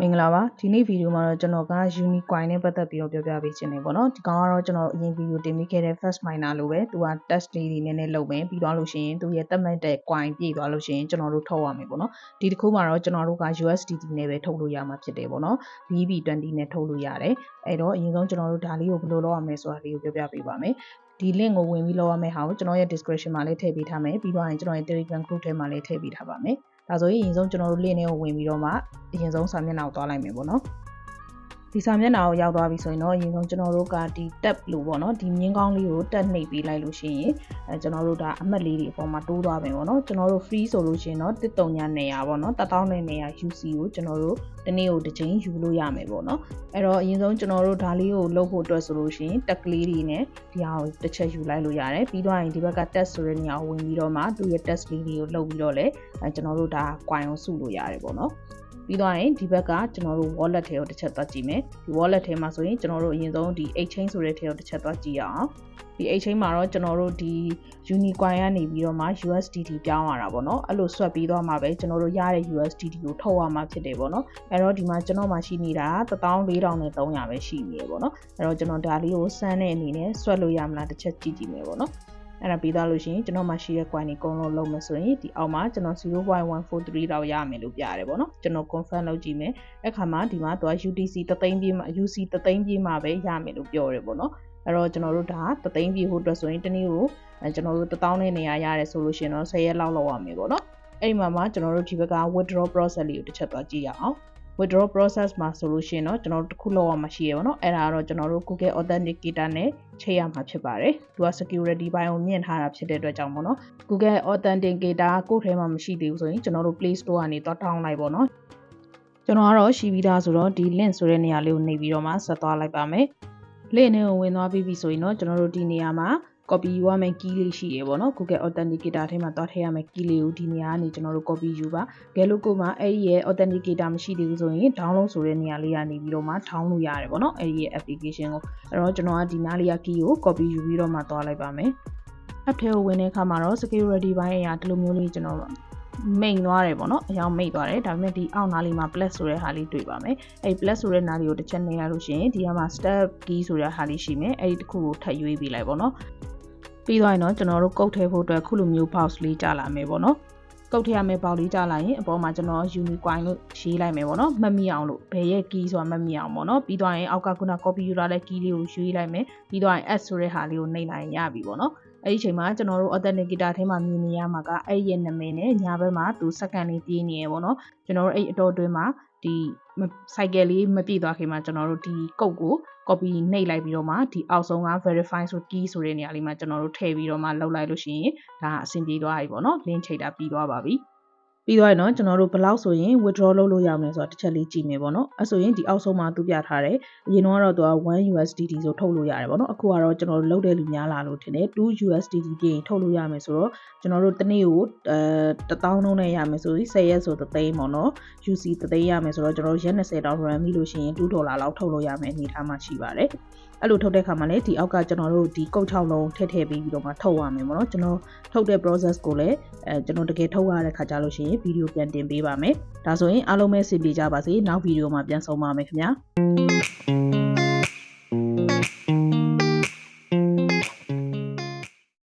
မင်္ဂလာပါဒီနေ့ဗီဒီယိုမှာတော့ကျွန်တော်က Unicoin နဲ့ပတ်သက်ပြီးတော့ပြောပြပေးချင်တယ်ပေါ့နော်ဒီကောင်ကတော့ကျွန်တော်အရင်ဗီဒီယိုတင်ပေးခဲ့တဲ့ first miner လိုပဲသူက test လေးတွေနည်းနည်းလုပ်မယ်ပြီးသွားလို့ရှိရင်သူရဲ့တက်မှတ်တဲ့ coin ပြည့်သွားလို့ရှိရင်ကျွန်တော်တို့ထုတ်ရမယ်ပေါ့နော်ဒီတစ်ခုမှာတော့ကျွန်တော်တို့က USDT နဲ့ပဲထုတ်လို့ရမှာဖြစ်တယ်ပေါ့နော် BB20 နဲ့ထုတ်လို့ရတယ်အဲ့တော့အရင်ဆုံးကျွန်တော်တို့ဒါလေးကိုဘယ်လိုလုပ်ရမလဲဆိုတာလေးကိုပြောပြပေးပါမယ်ဒီ link ကိုဝင်ပြီးလောက်ရမယ့်ဟာကိုကျွန်တော်ရဲ့ description မှာလည်းထည့်ပေးထားမယ်ပြီးတော့ရင်ကျွန်တော်ရဲ့ Telegram group ထဲမှာလည်းထည့်ပေးထားပါမယ် ဒါဆိုရင်အရင်ဆုံးကျွန်တော်တို့ link နဲ့ကိုဝင်ပြီးတော့မှအရင်ဆုံးစာမျက်နှာကိုသွားလိုက်မယ်ပေါ့နော် ဒီစာမျက်နှာကိုရောက်သွားပြီဆိုရင်တော့အရင်ဆုံးကျွန်တော်တို့ကဒီ tab လို့ပေါ့နော်ဒီမြင်းကောင်းလေးကိုတက်နှိပ်ပေးလိုက်လို့ရှိရင်အဲကျွန်တော်တို့ဒါအမှတ်လေးတွေအပေါ်မှာတိုးသွားပြီပေါ့နော်ကျွန်တော်တို့ free ဆိုလို့ရှိရင်တော့13ညနေရပေါ့နော်1000နဲ့နေရ UC ကိုကျွန်တော်တို့ဒီနေ့ကိုတစ်ချိန်ယူလို့ရမယ်ပေါ့နော်အဲ့တော့အရင်ဆုံးကျွန်တော်တို့ဒါလေးကိုလုပ်ဖို့အတွက်ဆိုလို့ရှိရင်တက်ကလေးတွေနဲ့ဒီဟာကိုတစ်ချက်ယူလိုက်လို့ရတယ်ပြီးတော့ရင်ဒီဘက်က test ဆိုတဲ့နေရာကိုဝင်ပြီးတော့မှသူ့ရဲ့ test လေးတွေကိုလုပ်ပြီးတော့လေအဲကျွန်တော်တို့ဒါ coin ကိုစုလို့ရတယ်ပေါ့နော်ပြီးတော့ရင်ဒီဘက်ကကျွန်တော်တို့ wallet ထဲကိုတစ်ချက်သွားကြည့်မယ်ဒီ wallet ထဲမှာဆိုရင်ကျွန်တော်တို့အရင်ဆုံးဒီ exchange ဆိုတဲ့ထဲကိုတစ်ချက်သွားကြည့်ရအောင်ဒီ exchange မှာတော့ကျွန်တော်တို့ဒီ Unicoin ကနေပြီးတော့မှ USDT ပြောင်းရတာပေါ့နော်အဲ့လိုဆွတ်ပြီးတော့မှပဲကျွန်တော်တို့ရတဲ့ USDT ကိုထုတ်ရမှာဖြစ်တယ်ပေါ့နော်အဲ့တော့ဒီမှာကျွန်တော်မှရှိနေတာ14300ပဲရှိနေရပေါ့နော်အဲ့တော့ကျွန်တော်ဒါလေးကိုစမ်းတဲ့အနေနဲ့ဆွတ်လို့ရမလားတစ်ချက်ကြည့်ကြည့်မယ်ပေါ့နော် အဲ့ဒါပြီးသားလို့ရှိရင်ကျွန်တော်မှရှိတဲ့ coin တွေအကုန်လုံးလုံးမယ်ဆိုရင်ဒီအောက်မှာကျွန်တော်0.143တော့ရမယ်လို့ပြရတယ်ပေါ့နော်ကျွန်တော် confirm လုပ်ကြည့်မယ်အဲ့ခါမှာဒီမှာသူက UTC တသိန်းပြည့်မှာ UC တသိန်းပြည့်မှာပဲရမယ်လို့ပြောတယ်ပေါ့နော်အဲ့တော့ကျွန်တော်တို့ဒါတသိန်းပြည့်ဖို့အတွက်ဆိုရင်တနည်းကိုအဲကျွန်တော်တို့1000နဲ့နေရာရတယ်ဆိုလို့ရှိရင်တော့10ရက်လောက်လောက်ရမယ်ပေါ့နော်အဲ့ဒီမှာမှကျွန်တော်တို့ဒီဘက်က withdraw process လေးကိုတစ်ချက်သွားကြည့်ရအောင် withdraw process မှာဆိုလို့ရှိရင်တော့ကျွန်တော်တို့တစ်ခုလောက်အောင်မရှိရပါတော့အဲ့ဒါကတော့ကျွန်တော်တို့ Google Authenticator နဲ့ချိန်ရမှာဖြစ်ပါတယ်သူက security ဘိုင်းကိုမြင့်ထားတာဖြစ်တဲ့အတွက်ကြောင့်ပေါ့နော် Google Authenticator ကိုယ့်ထဲမှာမရှိသေးဘူးဆိုရင်ကျွန်တော်တို့ Play Store ကနေတော့ down လိုက်ပေါ့နော်ကျွန်တော်ကတော့ရှိပြီးသားဆိုတော့ဒီ link ဆိုတဲ့နေရာလေးကိုနှိပ်ပြီးတော့မှဆက်သွားလိုက်ပါမယ် link နဲ့ကိုဝင်သွားပြီးပြီဆိုရင်တော့ကျွန်တော်တို့ဒီနေရာမှာ copy ယူရမယ့် key လေးရှိရေပေါ့နော် Google Authenticator ထဲမှာသွားထည့်ရမယ့် key လေးကိုဒီနေရာကနေကျွန်တော်တို့ copy ယူပါကဲလို့ကိုမှအဲ့ဒီရဲ့ Authenticator မရှိသေးဘူးဆိုရင် download ဆိုတဲ့နေရာလေးကနေပြီးတော့မှ down လို့ရတယ်ပေါ့နော်အဲ့ဒီရဲ့ application ကိုအဲ့တော့ကျွန်တော်ကဒီနားလေးက key ကို copy ယူပြီးတော့မှသွားလိုက်ပါမယ် app ထဲကိုဝင်တဲ့အခါမှာတော့ security ဘိုင်းအရာဒီလိုမျိုးလေးကျွန်တော်မိန်သွားတယ်ပေါ့နော်အယောင်မိတ်သွားတယ်ဒါပေမဲ့ဒီအောက်နားလေးမှာ plus ဆိုတဲ့ဟာလေးတွေ့ပါမယ်အဲ့ plus ဆိုတဲ့နားလေးကိုတစ်ချက်နှိပ်လိုက်လို့ရှိရင်ဒီကမှာ step key ဆိုတဲ့ဟာလေးရှိမယ်အဲ့ဒီတစ်ခုကိုထပ်ရွေးပေးလိုက်ပေါ့နော် ပြီးသွားရင်တော့ကျွန်တော်တို့ကုတ်ထဲဖို့အတွက်ခုလိုမျိုး box လေးကြာလာမယ်ပေါ့နော်ကုတ်ထရမယ့်ပေါက်လေးကြာလာရင်အပေါ်မှာကျွန်တော် unicoin လို့ရေးလိုက်မယ်ပေါ့နော်မှတ်မိအောင်လို့ဘယ်ရဲ့ key ဆိုတာမှတ်မိအောင်ပေါ့နော်ပြီးသွားရင်အောက်ကခုန copy ယူထားတဲ့ key လေးကိုရွေးလိုက်မယ်ပြီးသွားရင် s ဆိုတဲ့ဟာလေးကိုနှိပ်လိုက်ရင်ရပြီပေါ့နော်အဲ့ဒီအချိန်မှာကျွန်တော်တို့ authenticator ထဲမှာမြင်နေရမှာကအဲ့ရဲ့နာမည်နဲ့ညာဘက်မှာသူစက္ကန့်လေးပြေးနေရပေါ့နော်ကျွန်တော်တို့အဲ့အတော်အတွင်းမှာဒီ cycle လေးမပြည့်သွားခင်မှာကျွန်တော်တို့ဒီကုတ်ကို copy နှိပ်လိုက်ပြီးတော့မှဒီအောက်ဆုံးက verify ဆို key ဆိုတဲ့နေရာလေးမှာကျွန်တော်တို့ထည့်ပြီးတော့မှလောက်လိုက်လို့ရှိရင်ဒါအဆင်ပြေသွားပြီပေါ့နော် link ချိန်တာပြီးသွားပါပြီ ပြီးတော့နော်ကျွန်တော်တို့ဘယ်လောက်ဆိုရင် withdraw လုပ်လို့ရမလဲဆိုတာတစ်ချက်လေးကြည့်မယ်ပေါ့နော်အဲဆိုရင်ဒီအောက်ဆုံးမှာသူပြထားတယ်အရင်တော့တော့သူက1 USDT ဆိုထုတ်လို့ရတယ်ပေါ့နော်အခုကတော့ကျွန်တော်တို့လုပ်တဲ့လူများလာလို့ထင်တယ်2 USDT ပြင်ထုတ်လို့ရမယ်ဆိုတော့ကျွန်တော်တို့တစ်နေ့ကိုအဲ1000လုံးနဲ့ရမယ်ဆိုရင်10ရက်ဆို3သိန်းပေါ့နော် UC 3သိန်းရမယ်ဆိုတော့ကျွန်တော်တို့ရက်20တောင် run ပြီလို့ရှိရင်2ဒေါ်လာလောက်ထုတ်လို့ရမယ်အနေထားမှရှိပါတယ်အဲ့လိုထုတ်တဲ့ခါမှာလည်းဒီအောက်ကကျွန်တော်တို့ဒီကုတ်6လုံးထည့်ထည့်ပြီးပြီးတော့မှထုတ်ရမယ်ပေါ့နော်ကျွန်တော်ထုတ်တဲ့ process ကိုလည်းအဲကျွန်တော်တကယ်ထုတ်ရတဲ့ခါကြလို့ရှိရင်ဗီဒီယိုပြန်တင်ပေးပါမယ်ဒါဆိုရင်အားလုံးပဲစီပြေကြပါစေနောက်ဗီဒီယိုမှာပြန်ဆုံပါမယ်ခင်ဗျာ